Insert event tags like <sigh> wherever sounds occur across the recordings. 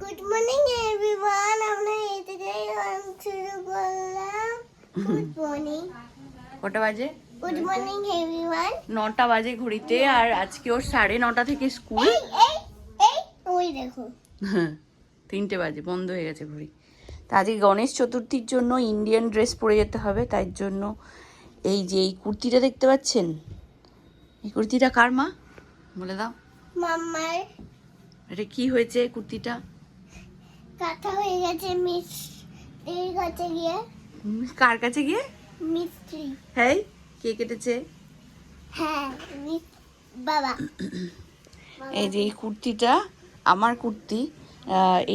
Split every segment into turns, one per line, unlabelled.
Good morning everyone আমরা এই থেকে শুরু করলাম গুড মর্নিং
কটা বাজে?
গুড মর্নিং এভরিওয়ান
নটা বাজে ঘড়িতে আর আজকে ওর সাড়ে নটা থেকে স্কুল।
এই এই এই ওই দেখো। <laughs>
তিনটে বাজে বন্ধ হয়ে গেছে ঘড়ি। তা আজকে গণেশ চতুর্থীর জন্য ইন্ডিয়ান ড্রেস পরে যেতে হবে তাই জন্য এই যে এই কুর্তিটা দেখতে পাচ্ছেন? এই কুর্তিটা কার মা? বলে দাও।
মাম্মার।
এটা কি হয়েছে কুর্তিটা?
কাটা হয়ে গেছে মিস এর কাছে গিয়ে।
কার কাছে গিয়ে?
মিস্ত্রি।
হ্যাঁ কে কেটেছে?
হ্যাঁ বাবা।
এই যে এই কুর্তিটা আমার কুর্তি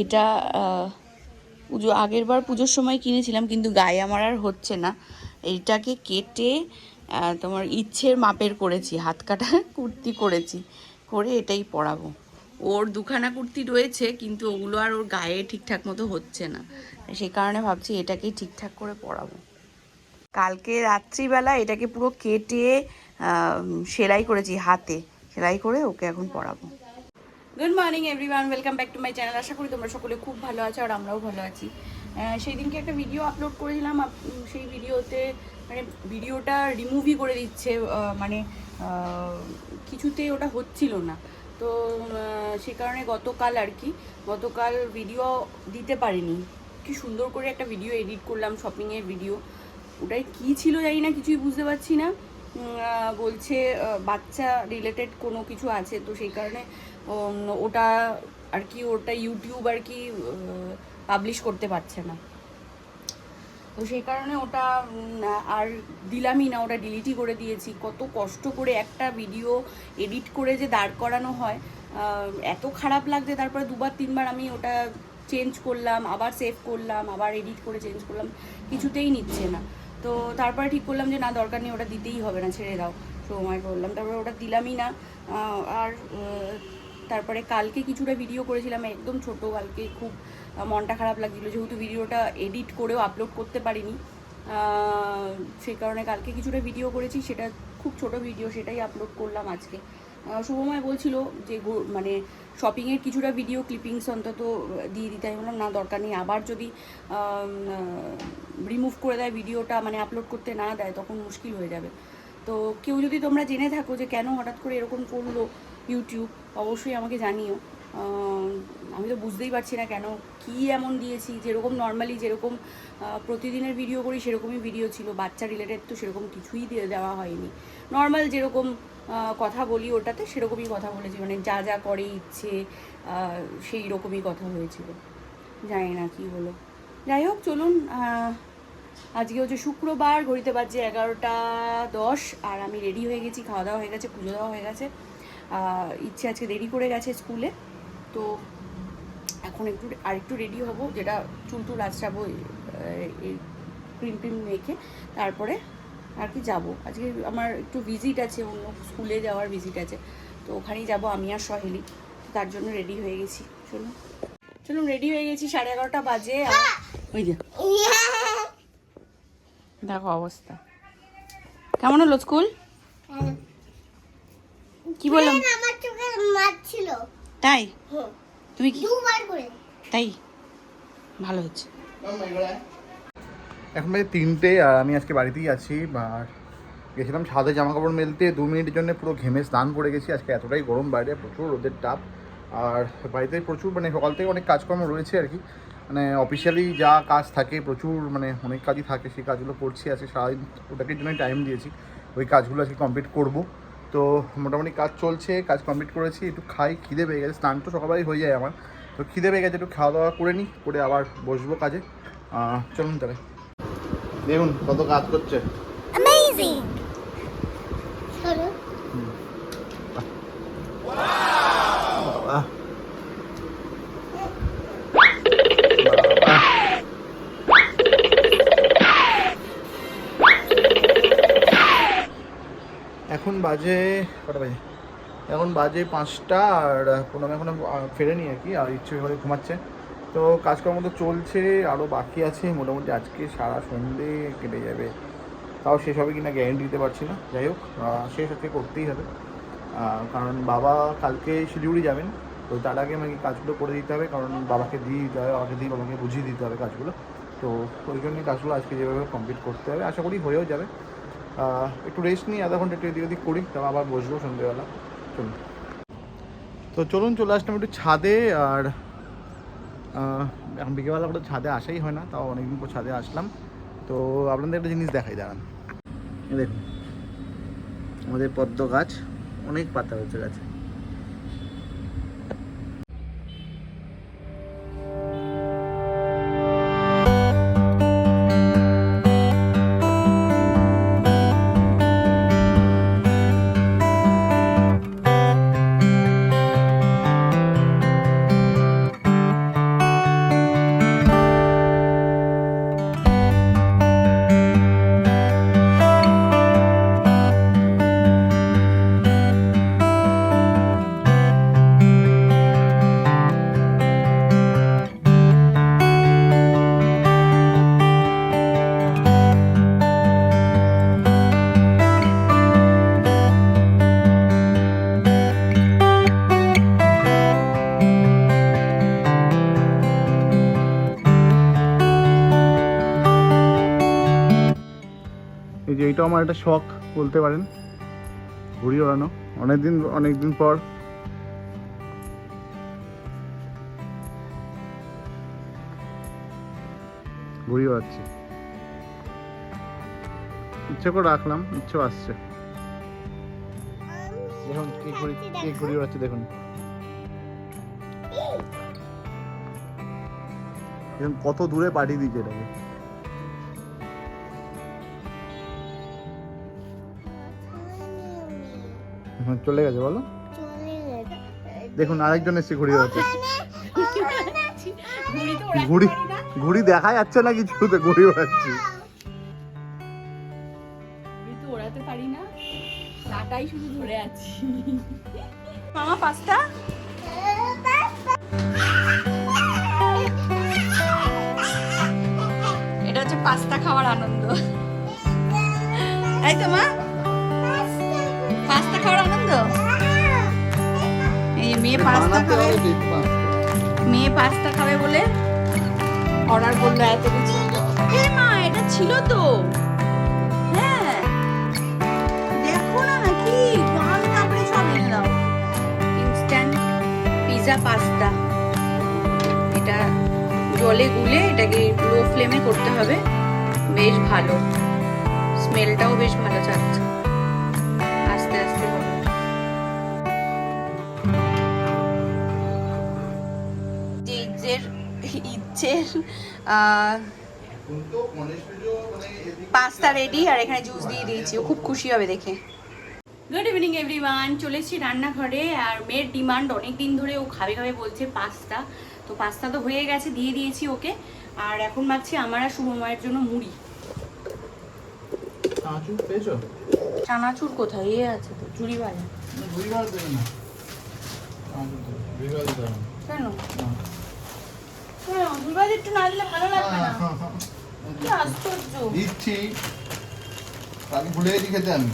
এটা পুজো আগের বার পুজোর সময় কিনেছিলাম কিন্তু গায়ে আমার আর হচ্ছে না। এইটাকে কেটে তোমার ইচ্ছের মাপের করেছি হাত কাটা কুর্তি করেছি করে এটাই পরাবো। ওর দুখানা কুর্তি রয়েছে কিন্তু ওগুলো আর ওর গায়ে ঠিকঠাক মতো হচ্ছে না। সেই কারণে ভাবছি এটাকেই ঠিকঠাক করে পরাবো। কালকে রাত্রিবেলা এটাকে পুরো কেটে সেলাই করেছি হাতে। সেলাই করে ওকে এখন পরাবো। Good morning everyone welcome back to my channel আশা করি তোমরা সকলে খুব ভালো আছো আর আমরাও ভালো আছি। সেই দিনকে একটা ভিডিও আপলোড করেছিলাম। সেই ভিডিওতে মানে ভিডিওটা রিমুভই করে দিচ্ছে। মানে আহ, কিছুতেই ওটা হচ্ছিল না। তো সে কারণে গতকাল আর কি, গতকাল ভিডিও দিতে পারিনি। কি সুন্দর করে একটা ভিডিও এডিট করলাম শপিংয়ের ভিডিও ওটাই কি ছিল জানি না, কিছুই বুঝতে পারছি না। বলছে বাচ্চা রিলেটেড কোনো কিছু আছে, তো সেই কারণে ওটা আর কি, ওটা ইউটিউব আর কি পাবলিশ করতে পারছে না। তো সেই কারণে ওটা আর দিলামই না, ওটা ডিলিটই করে দিয়েছি। কত কষ্ট করে একটা ভিডিও এডিট করে যে দাঁড় করানো হয়। এত খারাপ লাগছে, তারপরে দুবার, তিনবার আমি ওটা চেঞ্জ করলাম, আবার সেভ করলাম, আবার এডিট করে চেঞ্জ করলাম, কিছুতেই নিচ্ছে না। তো তারপরে ঠিক করলাম যে, না, দরকার নেই, ওটা দিতেই হবে না, ছেড়ে দাও। সময় করলাম তারপরে ওটা দিলামই না। আর তারপরে কালকে কিছুটা ভিডিও করেছিলাম, একদম ছোট, কালকে খুব মনটা খারাপ লাগছিল, যেহেতু ভিডিওটা এডিট করেও আপলোড করতে পারিনি। সেই কারণে কালকে কিছুটা ভিডিও করেছি, সেটা খুব ছোট ভিডিও সেটাই আপলোড করলাম আজকে। শুভময় বলছিল যে মানে শপিংয়ের কিছুটা ভিডিও ক্লিপিংস অন্তত দিয়ে দিতে। আমি বললাম, না, দরকার নেই। আবার যদি রিমুভ করে দেয় ভিডিওটা মানে আপলোড করতে না দেয়, তখন মুশকিল হয়ে যাবে। তো কেউ যদি তোমরা জেনে থাকো যে কেন হঠাৎ করে এরকম করল ইউটিউব অবশ্যই আমাকে জানিও। আমি তো বুঝতেই পারছি না কেন, কি এমন দিয়েছি, যেরকম নর্মালি যেরকম প্রতিদিনের ভিডিও করি, সেরকমই ভিডিও ছিল, বাচ্চা রিলেটেড তো সেরকম কিছুই দিয়ে দেওয়া হয়নি। নর্মাল যেরকম কথা বলি ওটাতে, সেরকমই কথা বলেছি মানে যা যা করে ইচ্ছে সেই রকমই কথা হয়েছিল। জানি না কি হলো। যাই হোক, চলুন আজকে হচ্ছে শুক্রবার, ঘড়িতে বাজছে এগারোটা দশ, আর আমি রেডি হয়ে গেছি, খাওয়া দাওয়া হয়ে গেছে, পুজো দেওয়া হয়ে গেছে। ইচ্ছে আজকে দেরি করে গেছে স্কুলে তো এখন একটু আর একটু রেডি হব যেটা চুল টুল আঁচড়াবো এই ক্রিম টিম মেখে তারপরে আর কি যাব। আজকে আমার একটু ভিজিট আছে অন্য স্কুলে যাওয়ার ভিজিট আছে তো ওখানেই যাব আমি আর সহেলি তার জন্য রেডি হয়ে গেছি। চলুন চলুন রেডি হয়ে গেছি সাড়ে এগারোটা বাজে আর ওই যে। দেখো অবস্থা। কেমন হলো স্কুল? কি বললাম?
আমার চোখে মাছ ছিল।
তাই? তুমি কি?
দুবার করে।
তাই? ভালো হচ্ছে।
এখন বাজে তিনটে আর আমি আজকে বাড়িতেই আছি। আর গেছিলাম ছাদে জামা কাপড় মেলতে। দু মিনিটের জন্য পুরো ঘেমে স্নান করে গেছি। আজকে এতটাই গরম বাইরে প্রচুর রোদের তাপ। আর বাড়িতে প্রচুর মানে সকাল থেকে অনেক কাজকর্ম রয়েছে আর কি। মানে অফিসিয়ালি যা কাজ থাকে প্রচুর মানে অনেক কাজই থাকে। সেই কাজগুলো করছি। আজকে সারাদিন ওটাকে জন্যই টাইম দিয়েছি। ওই কাজগুলো আজকে কমপ্লিট করব। তো মোটামুটি কাজ চলছে, কাজ কমপ্লিট করেছি, একটু খাই, খিদে পেয়ে গেছে, স্নান তো সকালবেলাই হয়ে যায় আমার। তো খিদে পেয়ে গেছে, একটু খাওয়া দাওয়া করে নিই, করে আবার বসবো কাজে। চলুন তাহলে। দেখুন কত কাজ করছে। বাজে কটা বাজে? এখন বাজে পাঁচটা আর প্রণাম এখনও ফেরেনি আর কি, আর ইচ্ছে করে ঘুমাচ্ছে। তো কাজকর্ম তো চলছে আরও বাকি আছে, মোটামুটি আজকে সারা সন্ধে কেটে যাবে। তাও শেষ হবে কিনা গ্যারেন্টি দিতে পারছি না, যাই হোক শেষ আজকে করতেই হবে। কারণ বাবা কালকে শিলিগুড়ি যাবেন, তো তার আগে আমাকে কাজগুলো করে দিতে হবে, কারণ বাবাকে দিয়ে দিতে হবে, বাবাকে দিয়ে বাবাকে বুঝিয়ে দিতে হবে কাজগুলো। তো ওই জন্যই কাজগুলো আজকে যেভাবে কমপ্লিট করতে হবে, আশা করি হয়েও যাবে। একটু রেস্ট নিই আধা ঘণ্টা একটু এদিক করি, তারপর আবার বসবো সন্ধ্যেবেলা। চলুন। তো চলুন, চলে আসলাম একটু ছাদে, আর এখন বিকেলবেলা করে ছাদে আসাই হয় না, তাও অনেকদিন পর ছাদে আসলাম। তো আপনাদের একটা জিনিস দেখাই, দাঁড়ান। দেখুন, আমাদের পদ্ম গাছ, অনেক পাতা হয়েছে গাছে। আমার একটা শখ বলতে পারেন। ঘুড়ি ওড়ানো। অনেকদিন অনেকদিন পর। ঘুড়ি ওড়াচ্ছি। ইচ্ছে করে রাখলাম, ইচ্ছেও আসছে। দেখুন, কি ঘুড়ি কি ঘুড়ি ওড়াচ্ছে, দেখুন। কত দূরে পাঠিয়ে দিয়েছে এটাকে। চলে গেছে বলো। দেখুন আরেকজন এসে ঘুড়ি ওড়াচ্ছে
ঘুড়ি তো
ঘুড়ি দেখা যাচ্ছে না কিছু তো ঘুড়ি ওড়াচ্ছি
ঘুড়ি তো ওড়াতে পারি না। কাটাই শুধু ধরে আছি। মামা পাস্তা? এটা হচ্ছে পাস্তা খাওয়ার আনন্দ। এই তো মা। পাস্তা খাওয়ার আনন্দ এই মেয়ে পাস্তা খাবে। মেয়ে পাস্তা খাবে বলে অর্ডার করল এত কিছু। এ মা এটা ছিল তো। হ্যাঁ। দেখো না কি জল তারপরে সব এনে দাও। ইনস্ট্যান্ট পিৎজা পাস্তা এটা জলে গুলে এটাকে লো ফ্লেমে করতে হবে। বেশ ভালো। স্মেলটাও বেশ ভালো চাচ্ছে। যে ইচ্ছের পাস্তা রেডি আর এখানে জুস দিয়ে দিয়েছি। ও খুব খুশি হবে দেখে। গুড ইভিনিং এভরিওয়ান চলে এসেছি রান্নাঘরে আর মেয়ের ডিমান্ড অনেক দিন ধরে ও খাবে খাবে বলছে পাস্তা তো পাস্তা তো হয়ে গেছে দিয়ে দিয়েছি ওকে। আর এখন ভাবছি আমার আর শুভময়ের জন্য মুড়ি।
পেয়েছ?
চানাচুর কোথায়? এ আছে তো চুরি বাজা
ঘুড়ি বার দেবে না। ঘুড়ি বার দিতে হবে
কেন? বাজা একটু না দিলে ভালো লাগবে না। কি আশ্চর্য।
দিচ্ছি। কালকে ভুলে গেছি খেতে আমি।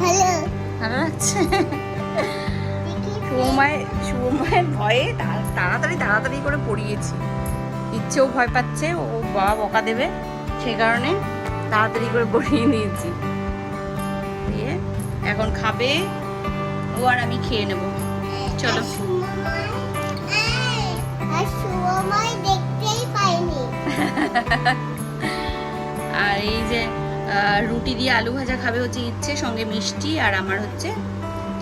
ভালো। লাগছে? শুভমায় শুভমায়ের ভয়ে তাড়াতাড়ি তাড়াতাড়ি করে পড়িয়েছি। ইচ্ছেও ভয় পাচ্ছে ও বাবা বকা দেবে সে কারণে তাড়াতাড়ি করে পড়িয়ে নিয়েছি। দিয়ে এখন খাবে ও আর আমি খেয়ে নেব। চলো।
আর
এই যে রুটি দিয়ে আলু ভাজা খাবে হচ্ছে ইচ্ছে, সঙ্গে মিষ্টি, আর আমার হচ্ছে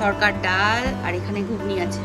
তরকার ডাল, আর এখানে ঘুগনি আছে।